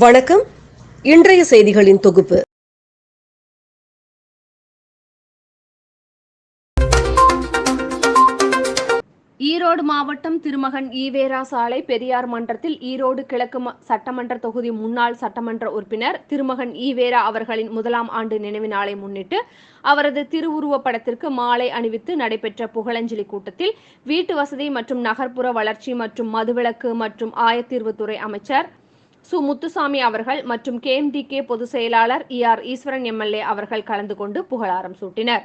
வணக்கம். இன்றைய செய்திகளின் தொகுப்பு. ஈரோடு மாவட்டம் திருமகன் ஈவேரா சாலை பெரியார் மன்றத்தில் ஈரோடு கிழக்கு சட்டமன்ற தொகுதி முன்னாள் சட்டமன்ற உறுப்பினர் திருமகன் ஈவேரா அவர்களின் முதலாம் ஆண்டு நினைவு நாளை முன்னிட்டு அவரது திருவுருவப் படத்திற்கு மாலை அணிவித்து நடைபெற்ற புகழஞ்சலி கூட்டத்தில் வீட்டு வசதி மற்றும் நகர்ப்புற வளர்ச்சி மற்றும் மதுவிலக்கு மற்றும் ஆயத்தீர்வுத்துறை அமைச்சர் சு. முத்துசாமி அவர்கள் மற்றும் கேஎம்டிகே பொதுச் செயலாளர் இ. ஆர். ஈஸ்வரன் எம்எல்ஏ அவர்கள் கலந்து கொண்டு புகழாரம் சூட்டினர்.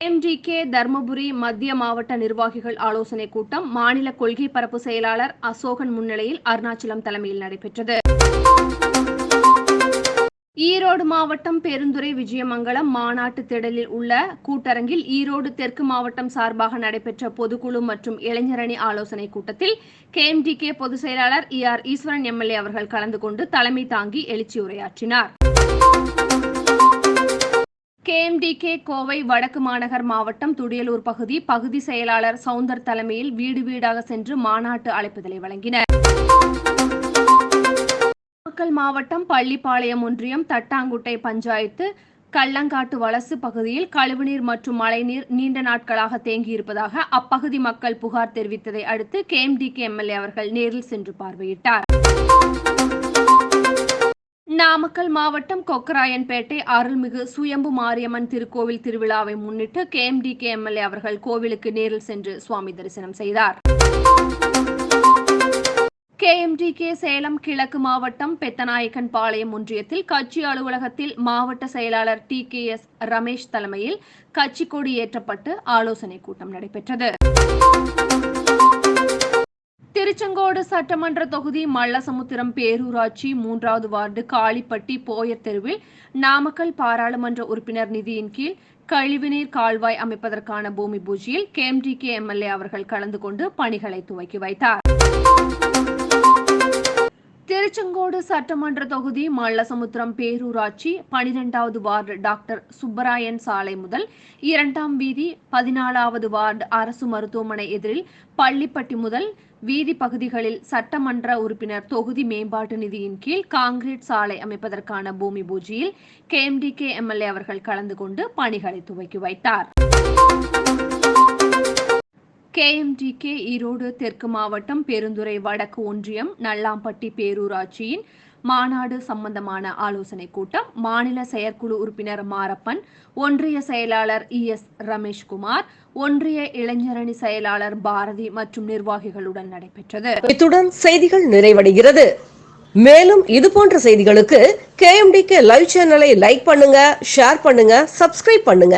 எம்டிகே தர்மபுரி மத்திய மாவட்ட நிர்வாகிகள் ஆலோசனை கூட்டம் மாநில கொள்கை பரப்பு செயலாளர் அசோகன் முன்னிலையில் அருணாச்சலம் தலைமையில் நடைபெற்றது. ஈரோடு மாவட்டம் பெருந்துறை விஜயமங்கலம் மாநாட்டு திடலில் உள்ள கூட்டரங்கில் ஈரோடு தெற்கு மாவட்டம் சார்பாக நடைபெற்ற பொதுக்குழு மற்றும் இளைஞரணி ஆலோசனை கூட்டத்தில் கேஎம்டிகே பொதுச் செயலாளர் இ ஆர் ஈஸ்வரன் எம்எல்ஏ அவர்கள் கலந்து கொண்டு தலைமை தாங்கி எழுச்சி உரையாற்றினார். கேஎம்டிகே கோவை வடக்கு மாநகர் மாவட்டம் துடியலூர் பகுதி பகுதி செயலாளர் சவுந்தர் தலைமையில் வீடு வீடாக சென்று மாநாட்டு அழைப்புதலை வழங்கினர். நாமக்கல் மாவட்டம் பள்ளிப்பாளையம் ஒன்றியம் தட்டாங்குட்டை பஞ்சாயத்து கள்ளங்காட்டு வலசு பகுதியில் கழிவுநீர் மற்றும் மழைநீர் நீண்ட நாட்களாக தேங்கியிருப்பதாக அப்பகுதி மக்கள் புகார் தெரிவித்ததை அடுத்து கேஎம்டிகே எம்எல்ஏ அவர்கள் நேரில் சென்று பார்வையிட்டார். நாமக்கல் மாவட்டம் கொக்கராயன்பேட்டை அருள்மிகு சுயம்பு மாரியம்மன் திருக்கோவில் திருவிழாவை முன்னிட்டு கேஎம்டிகே எம்எல்ஏ அவர்கள் கோவிலுக்கு நேரில் சென்று சுவாமி தரிசனம் செய்தார். கேஎம்டிகே சேலம் கிழக்கு மாவட்டம் பெத்தநாயக்கன் பாளையம் ஒன்றியத்தில் கட்சி அலுவலகத்தில் மாவட்ட செயலாளர் டி கே எஸ் ரமேஷ் தலைமையில் கட்சி கொடி ஏற்றப்பட்டு ஆலோசனை கூட்டம் நடைபெற்றது. திருச்செங்கோடு சட்டமன்ற தொகுதி மல்லசமுத்திரம் பேரூராட்சி மூன்றாவது வார்டு காளிப்பட்டி போயர் தெருவில் நாமக்கல் பாராளுமன்ற உறுப்பினர் நிதியின் கீழ் கழிவுநீர் கால்வாய் அமைப்பதற்கான பூமி பூஜையில் கேஎம்டிகே எம்எல்ஏ அவர்கள் கலந்து கொண்டு பணிகளை துவக்கி வைத்தார். திருச்செங்கோடு சட்டமன்ற தொகுதி மல்லசமுத்திரம் பேரூராட்சி பனிரெண்டாவது வார்டு டாக்டர் சுப்பராயன் சாலை முதல் இரண்டாம் வீதி பதினாலாவது வார்டு அரசு மருத்துவமனை எதிரில் பள்ளிப்பட்டி முதல் வீதி பகுதிகளில் சட்டமன்ற உறுப்பினர் தொகுதி மேம்பாட்டு நிதியின் கீழ் காங்கிரீட் சாலை அமைப்பதற்கான பூமி பூஜையில் கேஎம்டிகே எம்எல்ஏ அவர்கள் கலந்து கொண்டு பணிகளை துவக்கி வைத்தார். கேஎம்டிகே ஈரோடு தெற்கு மாவட்டம் பெருந்துறை வடக்கு ஒன்றியம் நல்லாம்பட்டி பேரூராட்சியின் மாநாடு சம்பந்தமான ஆலோசனை கூட்டம் மாநில செயற்குழு உறுப்பினர் மாரப்பன் ஒன்றிய செயலாளர் இ எஸ் ரமேஷ்குமார் ஒன்றிய இளைஞரணி செயலாளர் பாரதி மற்றும் நிர்வாகிகளுடன் நடைபெற்றது. இத்துடன் செய்திகள் நிறைவடைகிறது. மேலும் இது போன்ற செய்திகளுக்கு கேஎம்டிகே லைவ் சேனலை லைக் பண்ணுங்க ஷேர் பண்ணுங்க சப்ஸ்கிரைப் பண்ணுங்க.